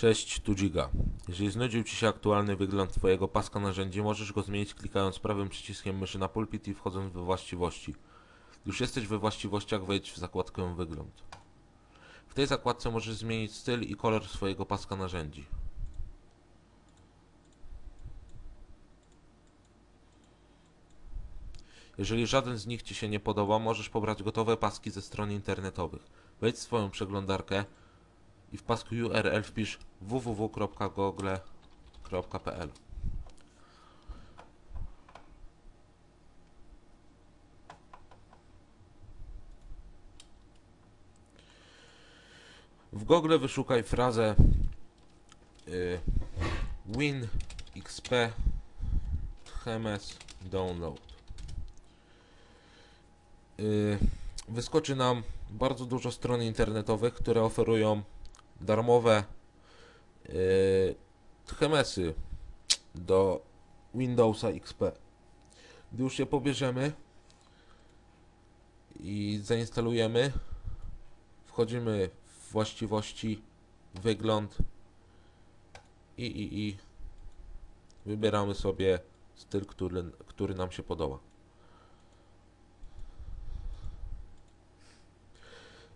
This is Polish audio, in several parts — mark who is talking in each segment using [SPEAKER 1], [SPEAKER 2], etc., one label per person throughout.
[SPEAKER 1] Cześć, tu Giga. Jeżeli znudził Ci się aktualny wygląd Twojego paska narzędzi, możesz go zmienić klikając prawym przyciskiem myszy na pulpit i wchodząc we właściwości. Już jesteś we właściwościach, wejdź w zakładkę wygląd. W tej zakładce możesz zmienić styl i kolor swojego paska narzędzi. Jeżeli żaden z nich Ci się nie podoba, możesz pobrać gotowe paski ze stron internetowych. Wejdź w swoją przeglądarkę i w pasku URL wpisz www.google.pl W Google wyszukaj frazę y, Win XP Chemes Download. Y, wyskoczy nam bardzo dużo stron internetowych, które oferują darmowe yy, Chemesy do Windowsa XP. Gdy już je pobierzemy i zainstalujemy, wchodzimy w właściwości, wygląd i, i, i wybieramy sobie styl, który, który nam się podoba.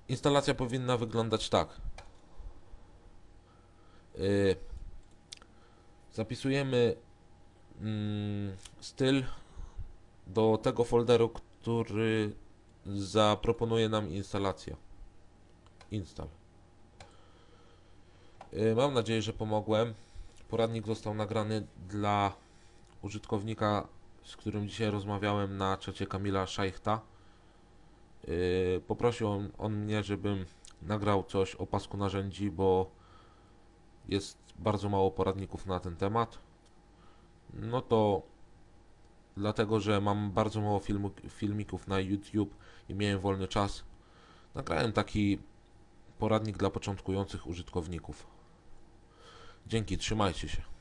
[SPEAKER 1] Instalacja powinna wyglądać tak. Yy, zapisujemy mm, styl do tego folderu, który zaproponuje nam instalacja. Install. Yy, mam nadzieję, że pomogłem. Poradnik został nagrany dla użytkownika, z którym dzisiaj rozmawiałem na czacie Kamila Szajchta. Yy, poprosił on, on mnie, żebym nagrał coś o pasku narzędzi, bo jest bardzo mało poradników na ten temat. No to dlatego, że mam bardzo mało filmu, filmików na YouTube i miałem wolny czas, nagrałem taki poradnik dla początkujących użytkowników. Dzięki, trzymajcie się.